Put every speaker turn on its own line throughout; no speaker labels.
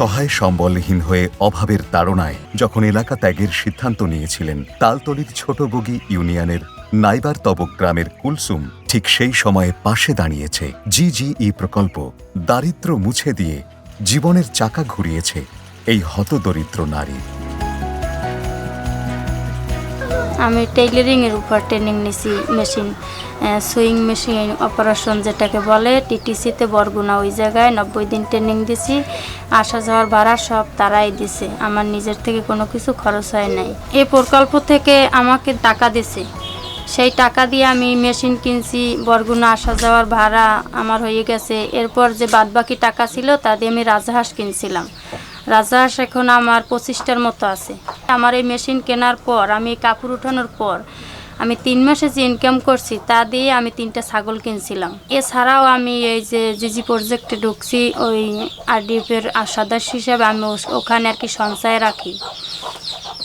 সহায় সম্বলহীন হয়ে অভাবের তাড়নায় যখন এলাকা ত্যাগের সিদ্ধান্ত নিয়েছিলেন, তালতলির ছোট বগি ইউনিয়নের নাইবার তবক গ্রামের কুলসুম ঠিক সেই সময়ে পাশে দাঁড়িয়েছে। জি জি ই প্রকল্প দারিদ্র মুছে দিয়ে জীবনের চাকা ঘুরিয়েছে এই হতদরিদ্র নারী।
আমি টেইলারিংয়ের উপর ট্রেনিং নিছি মেশিন সুইং মেশিন অপারেশন যেটাকে বলে টিটিসিতে বরগুনা ওই জায়গায় নব্বই দিন ট্রেনিং দিছি, আসা যাওয়ার ভাড়া সব তারাই দিছে, আমার নিজের থেকে কোনো কিছু খরচ হয় নাই। এই প্রকল্প থেকে আমাকে টাকা দিছে, সেই টাকা দিয়ে আমি মেশিন কিনছি, বরগুনা আসা যাওয়ার ভাড়া আমার হয়ে গেছে, এরপর যে বাদবাকি টাকা ছিল তা দিয়ে আমি রাজহাঁস কিনছিলাম। রাজহাঁস এখন আমার পঁচিশটার মতো আছে। আমার এই মেশিন কেনার পর, আমি কাপড় উঠানোর পর, আমি তিন মাসে যে ইনকাম করছি, তা দিয়ে আমি তিনটা ছাগল কিনছিলাম। এছাড়াও আমি এই যে জিজি প্রজেক্টে ঢুকছি, ওই আরডিএফের সদস্য হিসাবে আমি ওখানে আর কি সঞ্চয় রাখি।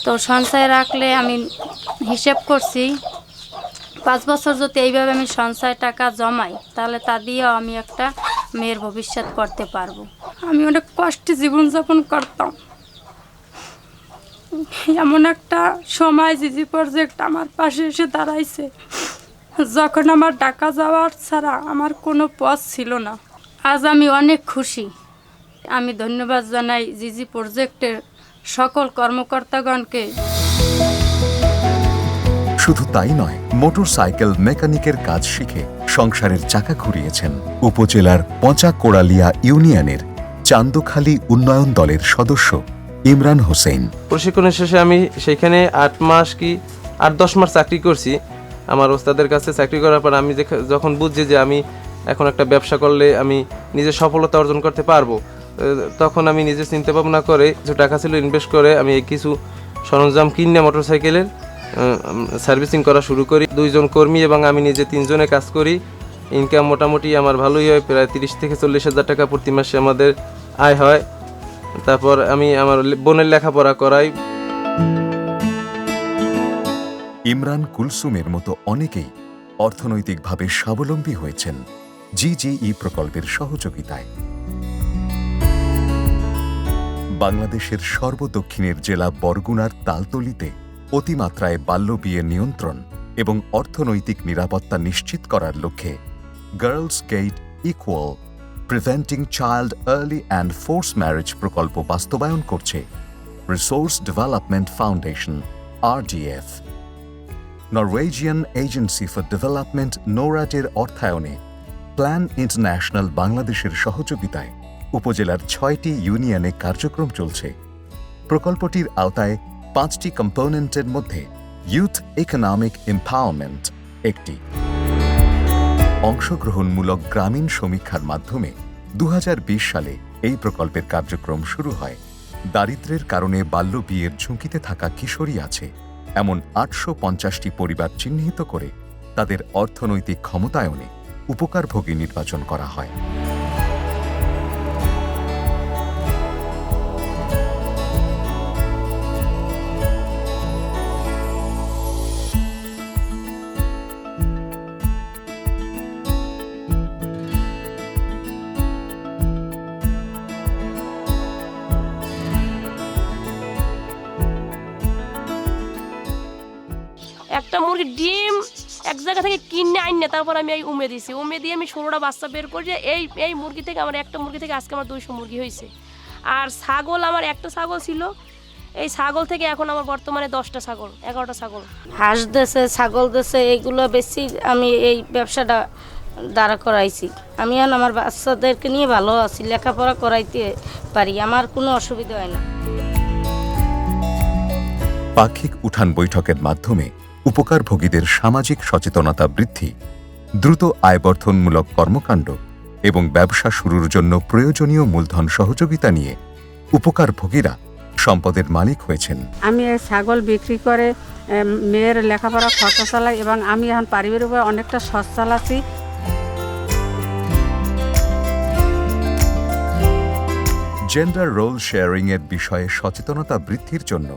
তো সঞ্চয় রাখলে আমি হিসেব করছি, পাঁচ বছর যদি এইভাবে আমি সঞ্চয় টাকা জমাই, তাহলে তা দিয়েও আমি একটা মেয়ের ভবিষ্যৎ করতে পারব। আমি অনেক কষ্টে জীবনযাপন করতাম। এমন একটা সময়, জিজি প্রজেক্ট আমার পাশে এসে দাঁড়াইছে। যখন আমার টাকা যাওয়ার ছাড়া আমার কোনো পথ ছিল না। আজ আমি অনেক খুশি। আমি ধন্যবাদ জানাই জিজি প্রজেক্টের সকল কর্মকর্তাগণকে।
শুধু তাই নয় মোটর সাইকেল মেকানিকের কাজ শিখে সংসারের চাকা ঘুরিয়েছেন উপজেলার পচা কোড়ালিয়া ইউনিয়নের চান্দখালী উন্নয়ন দলের সদস্য, ইমরান হোসেন।
প্রশিক্ষণের শেষে আমি সেইখানে আট মাস কি, আট দশ মাস চাকরি করছি। আমার ওস্তাদের কাছে চাকরি করার পর আমি যখন বুঝছি যে আমি এখন একটা ব্যবসা করলে আমি নিজে সফলতা অর্জন করতে পারব তখন আমি নিজে চিন্তা ভাবনা করে কিছু টাকা ছিল ইনভেস্ট করে আমি কিছু সরঞ্জাম কিনে মোটরসাইকেলের সার্ভিসিং করা শুরু করি। দুইজন কর্মী এবং আমি নিজে তিনজনে কাজ করি। ইনকাম মোটামুটি আমার ভালোই হয়, প্রায় তিরিশ থেকে চল্লিশ হাজার টাকা প্রতি মাসে আমাদের আয় হয়। তারপর আমি আমার বোনের লেখাপড়া করাই।
ইমরান কুলসুমের মতো অনেকেই অর্থনৈতিকভাবে স্বাবলম্বী হয়েছেন জি জিজিই প্রকল্পের সহযোগিতায়। বাংলাদেশের সর্বদক্ষিণের জেলা বরগুনার তালতলিতে অতিমাত্রায় বাল্যবিয়ে নিয়ন্ত্রণ এবং অর্থনৈতিক নিরাপত্তা নিশ্চিত করার লক্ষ্যে girls get equal preventing child early and force marriage প্রকল্প বাস্তবায়ন করছে resource development foundation R D F Norwegian agency for development নোরাটের অর্থায়নে প্ল্যান ইন্টারন্যাশনাল বাংলাদেশের সহযোগিতায় উপজেলার ছয়টি ইউনিয়নে কার্যক্রম চলছে। প্রকল্পটির আওতায় পাঁচটি কম্পোনেন্টের মধ্যে ইউথ ইকোনমিক এম্পাওয়ারমেন্ট একটি। অংশগ্রহণমূলক গ্রামীণ সমীক্ষার মাধ্যমে দু হাজার বিশ সালে এই প্রকল্পের কার্যক্রম শুরু হয়। দারিদ্রের কারণে বাল্য বিয়ের ঝুঁকিতে থাকা কিশোরী আছে। এমন আটশো পঞ্চাশটি পরিবার চিহ্নিত করে তাদের অর্থনৈতিক ক্ষমতায়নে উপকারভোগী নির্বাচন করা হয়।
একটা মুরগির ডিম এক জায়গা থেকে কিনে আইন না তারপর আমি এই উমে দিছি। উমে দিয়ে আমি ষোলোটা বাচ্চা বের করি এই এই মুরগি থেকে আমার একটা মুরগি থেকে আজকে আমার দুইশো মুরগি হয়েছে। আর ছাগল আমার একটা ছাগল ছিল। এই ছাগল থেকে এখন আমার বর্তমানে দশটা ছাগল এগারোটা ছাগল।
হাঁস দেশে ছাগল দেশে এইগুলো বেশি আমি এই ব্যবসাটা দাঁড়া করাইছি। আমি এখন আমার বাচ্চাদেরকে নিয়ে ভালো আছি লেখাপড়া করাইতে পারি আমার কোনো অসুবিধা হয় না।
পাক্ষিক উঠান বৈঠকের মাধ্যমে উপকারভোগীদের সামাজিক সচেতনতা বৃদ্ধি দ্রুত আয়বর্ধনমূলক কর্মকাণ্ড এবং ব্যবসা শুরুর জন্য প্রয়োজনীয় মূলধন সহযোগিতা নিয়ে উপকারভোগীরা সম্পদের মালিক হয়েছেন।
আমি ছাগল বিক্রি করে মেয়ের লেখাপড়া খরচা চালাই এবং আমি এখন পারিবারিকভাবে অনেকটা সৎ চালাচ্ছি
জেন্ডার রোল শেয়ারিংয়ের বিষয়ে সচেতনতা বৃদ্ধির জন্য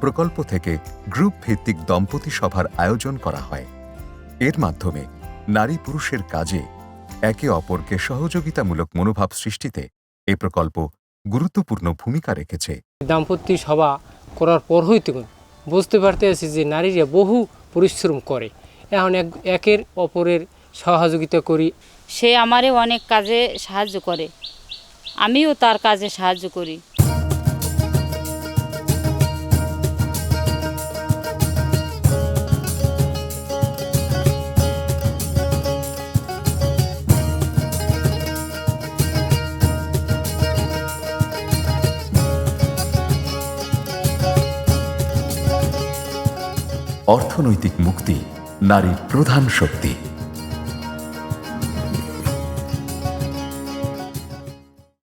প্রকল্প থেকে গ্রুপ ভিত্তিক দম্পতি সভার আয়োজন করা হয়। এর মাধ্যমে নারী পুরুষের কাজে একে অপরকে সহযোগিতামূলক মনোভাব সৃষ্টিতে এই প্রকল্প গুরুত্বপূর্ণ ভূমিকা রেখেছে।
দাম্পত্য সভা করার পর হইতে বুঝতে পারতে আছি যে নারীরা বহু পরিশ্রম করে। এখন এক একের অপরের সহযোগিতা করি।
সে আমারে অনেক কাজে সাহায্য করে। আমিও তার কাজে সাহায্য করি।
অর্থনৈতিক মুক্তি নারীর প্রধান শক্তি।